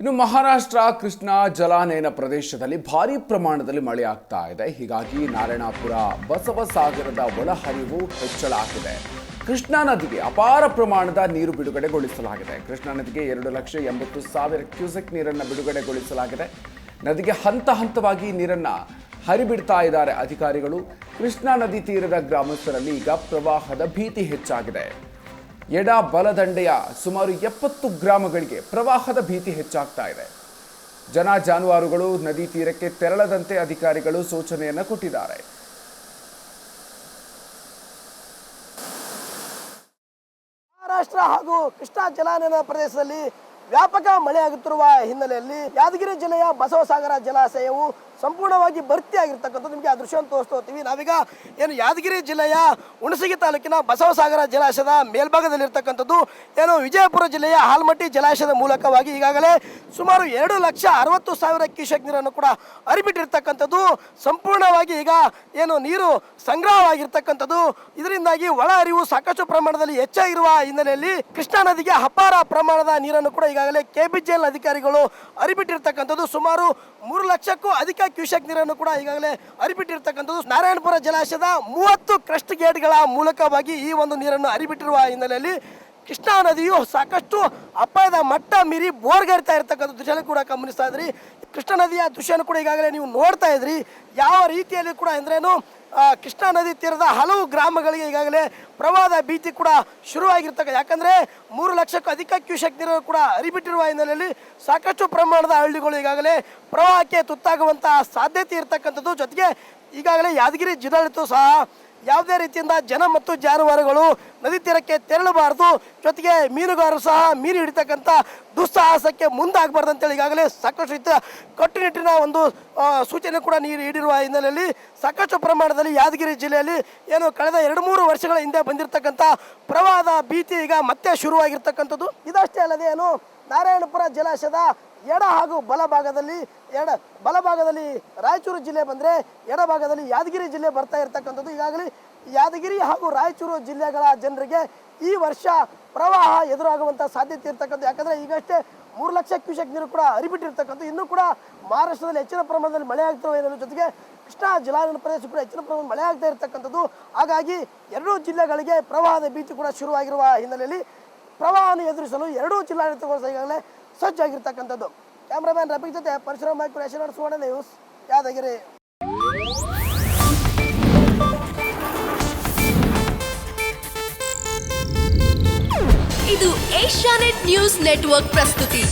ಇನ್ನು ಮಹಾರಾಷ್ಟ್ರ, ಕೃಷ್ಣಾ, ಜಲಾನಯನ ಪ್ರದೇಶದಲ್ಲಿ ಭಾರಿ ಪ್ರಮಾಣದಲ್ಲಿ ಮಳೆ ಆಗ್ತಾ ಇದೆ. ಹೀಗಾಗಿ ನಾರಾಯಣಪುರ ಬಸವಸಾಗರದ ಒಳಹರಿವು ಹೆಚ್ಚಳ ಆಗಿದೆ. ಕೃಷ್ಣಾ ನದಿಗೆ ಅಪಾರ ಪ್ರಮಾಣದ ನೀರು ಬಿಡುಗಡೆಗೊಳಿಸಲಾಗಿದೆ. ಕೃಷ್ಣಾ ನದಿಗೆ ಎರಡು ಲಕ್ಷ ಎಂಬತ್ತು ಸಾವಿರ ಕ್ಯೂಸೆಕ್ ನೀರನ್ನು ಬಿಡುಗಡೆಗೊಳಿಸಲಾಗಿದೆ. ನದಿಗೆ ಹಂತ ಹಂತವಾಗಿ ನೀರನ್ನು ಹರಿಬಿಡ್ತಾ ಇದ್ದಾರೆ ಅಧಿಕಾರಿಗಳು. ಕೃಷ್ಣಾ ನದಿ ತೀರದ ಗ್ರಾಮಸ್ಥರಲ್ಲಿ ಈಗ ಪ್ರವಾಹದ ಭೀತಿ ಹೆಚ್ಚಾಗಿದೆ. ಎಡ ಬಲದಂಡೆಯ ಸುಮಾರು ಎಪ್ಪತ್ತು ಗ್ರಾಮಗಳಿಗೆ ಪ್ರವಾಹದ ಭೀತಿ ಹೆಚ್ಚಾಗ್ತಾ ಇದೆ. ಜನ ಜಾನುವಾರುಗಳು, ನದಿ ತೀರಕ್ಕೆ ತೆರಳದಂತೆ ಅಧಿಕಾರಿಗಳು ಸೂಚನೆಯನ್ನು ಕೊಟ್ಟಿದ್ದಾರೆ. ಮಹಾರಾಷ್ಟ್ರ ಹಾಗೂ ಕೃಷ್ಣಾ ಜಲಾನಯನ ಪ್ರದೇಶದಲ್ಲಿ ವ್ಯಾಪಕ ಮಳೆಯಾಗುತ್ತಿರುವ ಹಿನ್ನೆಲೆಯಲ್ಲಿ ಯಾದಗಿರಿ ಜಿಲ್ಲೆಯ ಬಸವಸಾಗರ ಜಲಾಶಯವು ಸಂಪೂರ್ಣವಾಗಿ ಭರ್ತಿಯಾಗಿರ್ತಕ್ಕಂಥದ್ದು ನಿಮಗೆ ಆ ದೃಶ್ಯವನ್ನು ತೋರಿಸ್ತಾ ಹೋಗ್ತೀವಿ. ನಾವೀಗ ಏನು ಯಾದಗಿರಿ ಜಿಲ್ಲೆಯ ಹುಣಸಗಿ ತಾಲೂಕಿನ ಬಸವಸಾಗರ ಜಲಾಶಯದ ಮೇಲ್ಭಾಗದಲ್ಲಿರ್ತಕ್ಕಂಥದ್ದು, ಏನು ವಿಜಯಪುರ ಜಿಲ್ಲೆಯ ಹಾಲ್ಮಟ್ಟಿ ಜಲಾಶಯದ ಮೂಲಕವಾಗಿ ಈಗಾಗಲೇ ಸುಮಾರು ಎರಡು ಲಕ್ಷ ಅರವತ್ತು ಸಾವಿರ ಕ್ಯೂಸೆಕ್ ನೀರನ್ನು ಕೂಡ ಹರಿಬಿಟ್ಟಿರ್ತಕ್ಕಂಥದ್ದು. ಸಂಪೂರ್ಣವಾಗಿ ಈಗ ಏನು ನೀರು ಸಂಗ್ರಹವಾಗಿರ್ತಕ್ಕಂಥದ್ದು. ಇದರಿಂದಾಗಿ ಒಳ ಹರಿವು ಸಾಕಷ್ಟು ಪ್ರಮಾಣದಲ್ಲಿ ಹೆಚ್ಚಾಗಿರುವ ಹಿನ್ನೆಲೆಯಲ್ಲಿ ಕೃಷ್ಣಾ ನದಿಗೆ ಅಪಾರ ಪ್ರಮಾಣದ ನೀರನ್ನು ಕೂಡ ಈಗಾಗಲೇ ಕೆಬಿಜಿಎಲ್ ಅಧಿಕಾರಿಗಳು ಹರಿಬಿಟ್ಟಿರ್ತಕ್ಕಂಥದ್ದು. ಸುಮಾರು ಮೂರು ಲಕ್ಷಕ್ಕೂ ಅಧಿಕ ಕ್ಯೂಸೆಕ್ ನೀರನ್ನು ಕೂಡ ಈಗಾಗಲೇ ಹರಿಬಿಟ್ಟಿರ್ತಕ್ಕಂಥದ್ದು ನಾರಾಯಣಪುರ ಜಲಾಶಯದ ಮೂವತ್ತು ಕ್ರಸ್ಟ್ ಗೇಟ್ಗಳ ಮೂಲಕವಾಗಿ ಈ ಒಂದು ನೀರನ್ನು ಹರಿಬಿಟ್ಟಿರುವ ಹಿನ್ನೆಲೆಯಲ್ಲಿ ಕೃಷ್ಣಾ ನದಿಯು ಸಾಕಷ್ಟು ಅಪಾಯದ ಮಟ್ಟ ಮೀರಿ ಬೋರ್ಗರಿತಾ ಇರತಕ್ಕಂಥ ದೃಶ್ಯ ಕೂಡ ಗಮನಿಸ್ತಾ ಇದ್ರಿ. ಕೃಷ್ಣ ನದಿಯ ದೃಶ್ಯನ ಕೂಡ ಈಗಾಗಲೇ ನೀವು ನೋಡ್ತಾ ಇದ್ರಿ. ಯಾವ ರೀತಿಯಲ್ಲಿ ಕೂಡ ಅಂದ್ರೇನು ಕೃಷ್ಣಾ ನದಿ ತೀರದ ಹಲವು ಗ್ರಾಮಗಳಿಗೆ ಈಗಾಗಲೇ ಪ್ರವಾಹದ ಭೀತಿ ಕೂಡ ಶುರುವಾಗಿರ್ತಕ್ಕ, ಯಾಕಂದ್ರೆ ಮೂರು ಲಕ್ಷಕ್ಕೂ ಅಧಿಕ ಕ್ಯೂಸೆಕ್ ನೀರು ಕೂಡ ಹರಿಬಿಟ್ಟಿರುವ ಹಿನ್ನೆಲೆಯಲ್ಲಿ ಸಾಕಷ್ಟು ಪ್ರಮಾಣದ ಹಳ್ಳಿಗಳು ಈಗಾಗಲೇ ಪ್ರವಾಹಕ್ಕೆ ತುತ್ತಾಗುವಂತಹ ಸಾಧ್ಯತೆ ಇರತಕ್ಕಂಥದ್ದು. ಜೊತೆಗೆ ಈಗಾಗಲೇ ಯಾದಗಿರಿ ಜಿಲ್ಲಾಡಳಿತ ಸಹ ಯಾವುದೇ ರೀತಿಯಿಂದ ಜನ ಮತ್ತು ಜಾನುವಾರುಗಳು ನದಿ ತೀರಕ್ಕೆ ತೆರಳಬಾರದು. ಜೊತೆಗೆ ಮೀನುಗಾರರು ಸಹ ಮೀನು ಹಿಡಿತಕ್ಕಂಥ ದುಸ್ಸಾಹಸಕ್ಕೆ ಮುಂದಾಗಬಾರ್ದು ಅಂತೇಳಿ ಈಗಾಗಲೇ ಸಾಕಷ್ಟು ಕಟ್ಟುನಿಟ್ಟಿನ ಒಂದು ಸೂಚನೆ ಕೂಡ ನೀರು ಹಿಡಿರುವ ಹಿನ್ನೆಲೆಯಲ್ಲಿ ಸಾಕಷ್ಟು ಪ್ರಮಾಣದಲ್ಲಿ ಯಾದಗಿರಿ ಜಿಲ್ಲೆಯಲ್ಲಿ ಏನು ಕಳೆದ ಎರಡು ಮೂರು ವರ್ಷಗಳ ಹಿಂದೆ ಬಂದಿರತಕ್ಕಂಥ ಪ್ರವಾಹದ ಭೀತಿ ಈಗ ಮತ್ತೆ ಶುರುವಾಗಿರ್ತಕ್ಕಂಥದ್ದು. ಇದಷ್ಟೇ ಅಲ್ಲದೆ ಏನು ನಾರಾಯಣಪುರ ಜಲಾಶಯದ ಎಡ ಹಾಗೂ ಬಲಭಾಗದಲ್ಲಿ ಎಡ ಬಲಭಾಗದಲ್ಲಿ ರಾಯಚೂರು ಜಿಲ್ಲೆ ಬಂದರೆ ಎಡಭಾಗದಲ್ಲಿ ಯಾದಗಿರಿ ಜಿಲ್ಲೆ ಬರ್ತಾ ಇರತಕ್ಕಂಥದ್ದು. ಈಗಾಗಲೇ ಯಾದಗಿರಿ ಹಾಗೂ ರಾಯಚೂರು ಜಿಲ್ಲೆಗಳ ಜನರಿಗೆ ಈ ವರ್ಷ ಪ್ರವಾಹ ಎದುರಾಗುವಂಥ ಸಾಧ್ಯತೆ ಇರ್ತಕ್ಕಂಥ ಯಾಕಂದರೆ ಈಗಷ್ಟೇ ಮೂರು ಲಕ್ಷ ಕ್ಯೂಸೆಕ್ ನೀರು ಕೂಡ ಹರಿಬಿಟ್ಟಿರ್ತಕ್ಕಂಥ ಇನ್ನೂ ಕೂಡ ಮಹಾರಾಷ್ಟ್ರದಲ್ಲಿ ಹೆಚ್ಚಿನ ಪ್ರಮಾಣದಲ್ಲಿ ಮಳೆ ಆಗ್ತಿರುವ ಇದರ ಜೊತೆಗೆ ಕೃಷ್ಣಾ ಜಲಾನಯನ ಪ್ರದೇಶ ಕೂಡ ಹೆಚ್ಚಿನ ಪ್ರಮಾಣದಲ್ಲಿ ಮಳೆ ಆಗ್ತಾ ಇರತಕ್ಕಂಥದ್ದು. ಹಾಗಾಗಿ ಎರಡೂ ಜಿಲ್ಲೆಗಳಿಗೆ ಪ್ರವಾಹದ ಭೀತಿ ಕೂಡ ಶುರುವಾಗಿರುವ ಹಿನ್ನೆಲೆಯಲ್ಲಿ ಪ್ರವಾಹವನ್ನು ಎದುರಿಸಲು ಎರಡೂ ಜಿಲ್ಲಾಡಳಿತಗಳು ಈಗಾಗಲೇ ಸಜ್ಜಾಗಿರ್ತಕ್ಕಂಥದ್ದು. ಕ್ಯಾಮ್ರಾಮ್ಯಾನ್ ರಫಿಕ್ ಜೊತೆ ಪರಶುರಾಮ್ ಯಶನಾಡ್ ಸುವರ್ಣ ನ್ಯೂಸ್ ಯಾದಗಿರಿ. ಇದು ಏಷ್ಯಾನೆಟ್ ನ್ಯೂಸ್ ನೆಟ್ವರ್ಕ್ ಪ್ರಸ್ತುತಿ.